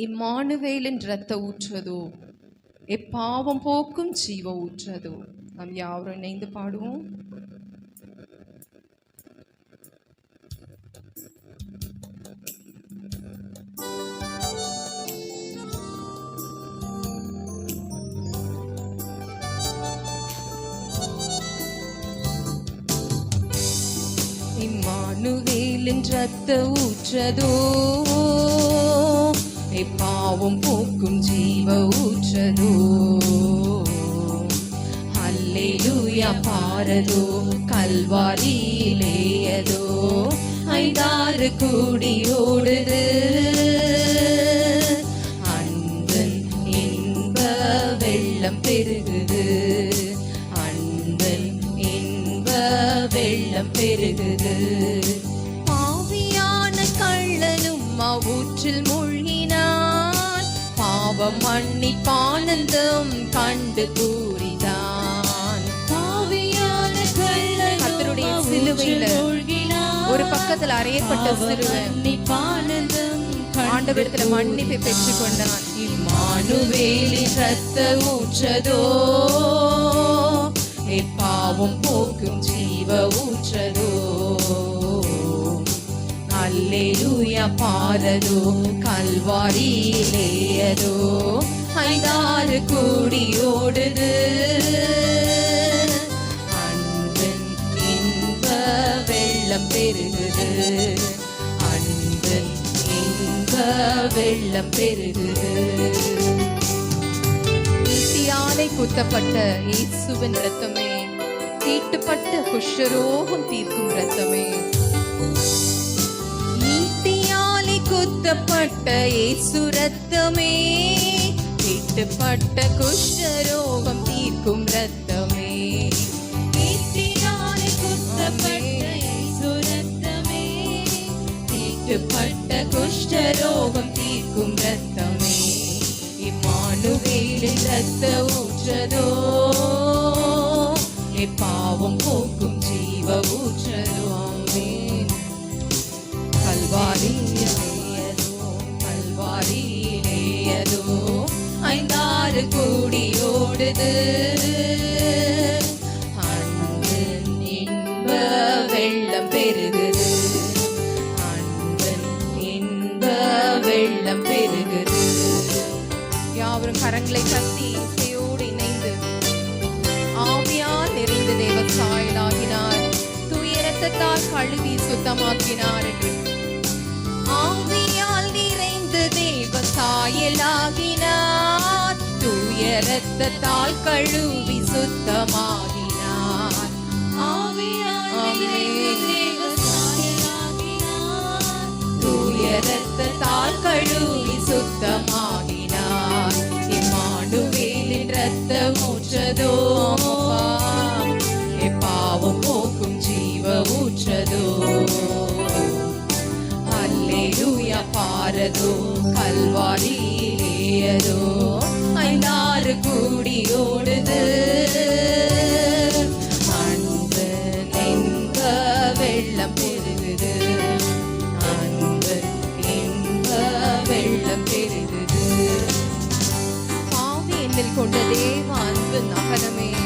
இம்மானுவேலின் இரத்த ஊற்றதோ? எப்பாவம் போக்கும் ஜீவ ஊற்றதோ? நாம் யாவரும் இணைந்து பாடுவோம். இம்மானுவேலின் ரத்த ஊற்றதோ? பாவம் போக்கும் ஜீவ ஊற்றதோ அல்லேலூயா பாரதோ? கல்வாரியிலேயதோ? ஐந்தாறு கூடி ஓடுது. அன்பன் இன்ப வெள்ளம் பெருகுது. அன்பன் இன்ப வெள்ளம் பெருகுது. பாவியான கள்ளனும் அவ்வூற்றில் மொழி பாவம் மன்னிப்பானந்தம் கண்டு கள்ளனும் கர்த்தருடைய சிலுவையில ஒரு பக்கத்தில் அறையப்பட்ட சிறுவன் மன்னிப்பானந்தம் ஆண்டவரத்துல மன்னிப்பை பெற்றுக் கொண்டான் மானுவேலின் ரத்த ஊற்றதோ? எப்பாவும் போக்கும் ஜீவ ஊற்றதோ? அல்லேலூயா பாரதோ கல்வாரியிலேயதோ ஐந்தாறு கூடியோடுது ஓடுது. அன்பின் இன்ப வெள்ளம் பெருகுது. அன்பின் இன்ப வெள்ளம் பெருகுது. ஈட்டியாலை குத்தப்பட்ட இயேசுவின் ரத்தமே தீட்டுப்பட்ட குஷ்டரோகம் தீர்க்கும் ரத்தமே ஈட்டியாலை குத்தப்பட்ட இயேசு ரத்தமே. தீட்டுப்பட்ட குஷ்டரோகம் தீர்க்கும் ரத்தமே. ஈட்டினாலே குத்தப்பட்ட இயேசு ரத்தமே. தீட்டுப்பட்ட குஷ்டரோகம் தீர்க்கும் ரத்தமே. இம்மானுவேலின் ரத்த ஊற்றதோ? பாவம் போக்கும் ஜீவ ஊற்றதோ? ஆமென். கல்வாரியிலேயதோ கல்வாரியிலேயதோ ஐந்தாறு கூடியோடுது. ஓடுது இன்ப வெள்ளம் பெருகுது. அன்பன் இன்ப வெள்ளம் பெருகுது. யாவரும் கரங்களை கட்டி இசையோடு இணைந்து ஆவியால் நிறைந்த தேவ சாயலாகினார். துயரத்தால் கழுவி சுத்தமாக்கினார் என்று. ஆவியால் சாயலாகினார். தூய ரத்தத்தால் கழுவி சுத்தமாகினார். தூய ரத்தத்தால் கழுவி சுத்தமாகினார். இம்மானுவேலின் ரத்த ஊற்றதோ எப்பாவும் போக்கும் ஜீவ ஊற்றதோ அல்லேலூயா பாரதோ. கல்வாரியிலேயதோ ஐந்தாறு கூடி அன்பு இன்ப வெள்ளம் பெருகுது. அன்பு இன்ப வெள்ளம் பெருகுது. பாவி என்னில் கொண்ட தேவ அன்பு நகரமே.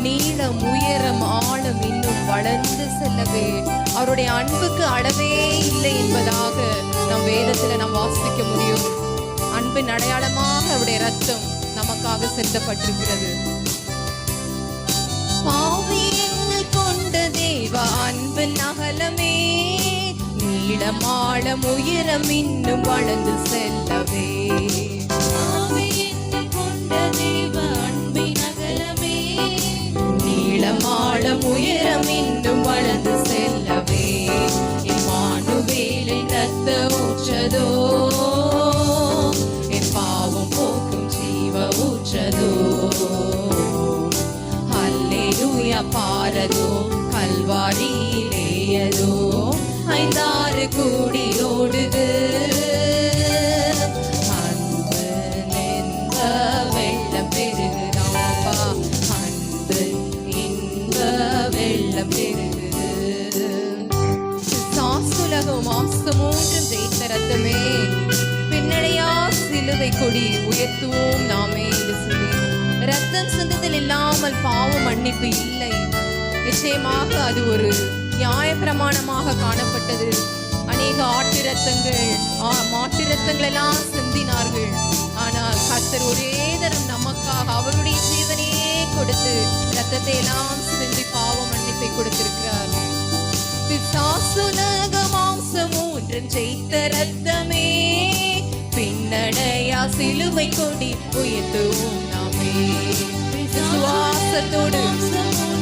நீளம் உயரம் ஆழம் இன்னும் வளர்ந்து செல்லவே. அவருடைய அன்புக்கு அளவே இல்லை என்பதாக நம் வேதத்தில் நாம் வாசிக்க முடியும். அன்பின் அடையாளமாக அவருடைய ரத்தம் நமக்காக செலுத்தப்பட்டிருக்கிறது. பாவி கொண்ட தேவ அன்பு நகலமே நீளம் ஆழம் உயரம் இன்னும் வளர்ந்து செல்லவே. சிலுவை கொடி உயர்த்துவோம் நாமே என்று சொல்லி ரத்தம் சிந்தத்தில் இல்லாமல் பாவ மன்னிப்பு இல்லை. நிச்சயமாக அது ஒரு நியாயப்பிரமாணமாக காணப்பட்டது. அநேக ஆட்டு ரத்தங்கள் மாட்டு ரத்தங்கள் எல்லாம் சிந்தினார்கள். ஆனால் கர்த்தர் ஒரே தரம் நமக்காக அவருடைய ஜீவனையே கொடுத்து ரத்தத்தை எல்லாம் சிந்தி பாவ மன்னிப்பை கொடுத்திருக்கிறார். பிசாசு நகமா குற்றம் செய்த ரத்தமே. பின்னடையா சிலுவை கொடி உயர்த்துவோம் நாமே. விசுவாசத்தோடு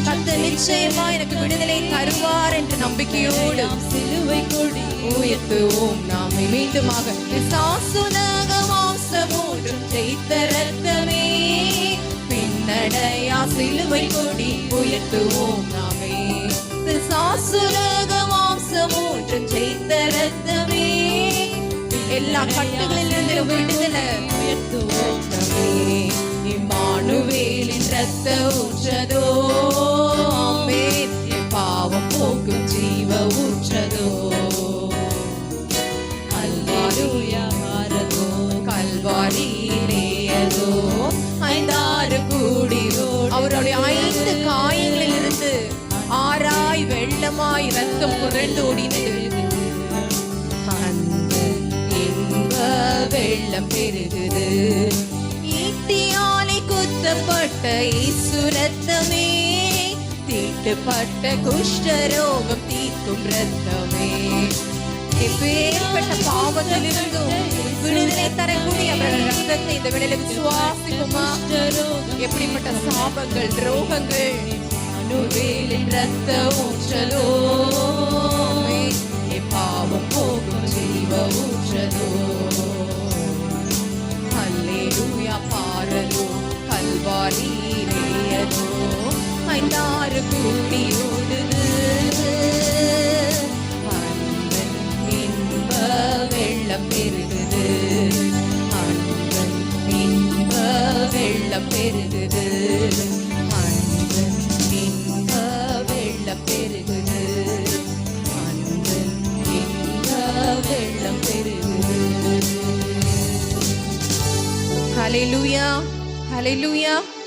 கத்த நிச்சயமா எனக்கு விடுதலை தருவார் என்ற நம்பிக்கையோடு சிலுவை கொடி உயர்த்துவோம் நாமே. மீண்டுமாக பிசாசுலக மாம்சம் ஒன்றும் ஜெயித்த ரத்தமே. பின்னடையா சிலுவை கொடி உயர்த்துவோம் நாமே. பிசாசுலக மாம்சம் ஒன்றும் ஜெயித்த ரத்தமே. எல்லா கட்டுகளிலிருந்து விடுதலை உயர்த்துவோம் ரத்தமே இம்மானுவேலின் ரத்த ஊற்றதோ. பாவம் போக்கும் வெள்ளமாய் ரத்தம் புரண்டு ஓடினது அந்த இன்ப வெள்ளம் பெருகுது. ஈட்டியாலை குத்தப்பட்ட இயேசு ரத்தமே. தீட்டுப்பட்ட குஷ்டரோகம் தீர்க்கும் ரத்தமே. எப்பேற்பட்ட பாவத்திலிருந்தும் விடுதலை தரக்கூடிய அவரது ரத்தத்தை இந்த வேளையில விசுவாசிக்குமா எப்படிப்பட்ட சாபங்கள் ரோகங்கள் அணுவேலின் ரத்த ஊற்றலோ என் பாவம் போகும் ஜீவ ஊற்றலோ அல்லேலூயா பாடலோ கல்வாரி கல்வாரியிலேயதோ ஐந்தாறு கூட்டி ஓடுது அன்பன் இன்ப வெள்ளம் பெருகுது அன்பன் இன்ப வெள்ளம் பெருகுது Hallelujah.